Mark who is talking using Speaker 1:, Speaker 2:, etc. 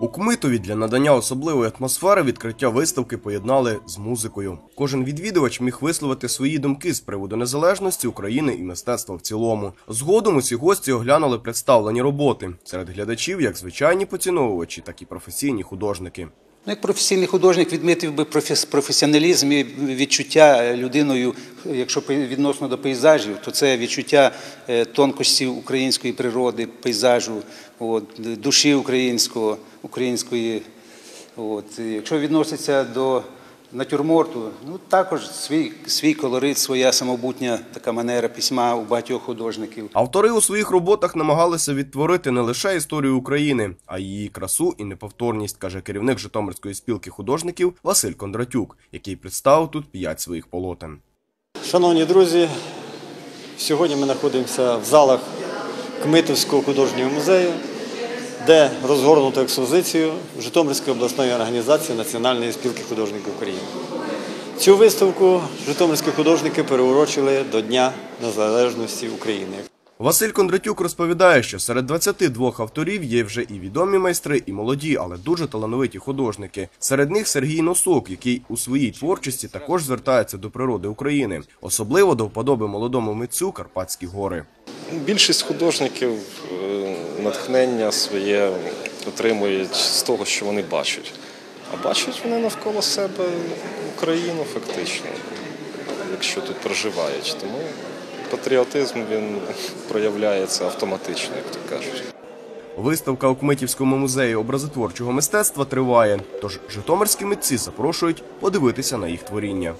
Speaker 1: У Кмитові для надання особливої атмосфери відкриття виставки поєднали з музикою. Кожен відвідувач міг висловити свої думки з приводу незалежності України і мистецтва в цілому. Згодом усі гості оглянули представлені роботи серед глядачів, як звичайні поціновувачі, так і професійні художники.
Speaker 2: Ну, як професійний художник відмітив би професіоналізм і відчуття людиною, якщо відносно до пейзажів, то це відчуття е, тонкості української природи, пейзажу, от, душі українського, української. От. Якщо відноситься до натюрморту, ну також свій, свій колорит, своя самобутня така манера письма у багатьох художників.
Speaker 1: Автори у своїх роботах намагалися відтворити не лише історію України, а й її красу і неповторність, каже керівник Житомирської спілки художників Василь Кондратюк, який представив тут п'ять своїх полотен.
Speaker 3: Шановні друзі, сьогодні ми знаходимося в залах Кмитівського художнього музею, де розгорнуто експозицію Житомирської обласної організації Національної спілки художників України. Цю виставку житомирські художники переурочили до Дня Незалежності України.
Speaker 1: Василь Кондратюк розповідає, що серед 22 авторів є вже і відомі майстри, і молоді, але дуже талановиті художники. Серед них Сергій Носок, який у своїй творчості також звертається до природи України, особливо до вподоби молодому митцю Карпатські гори.
Speaker 4: Більшість художників е, натхнення своє отримують з того, що вони бачать. А бачать вони навколо себе Україну фактично, якщо тут проживають. Тому патріотизм він проявляється автоматично, як то кажуть.
Speaker 1: Виставка у Кмитівському музеї образотворчого мистецтва триває, тож житомирські митці запрошують подивитися на їх творіння.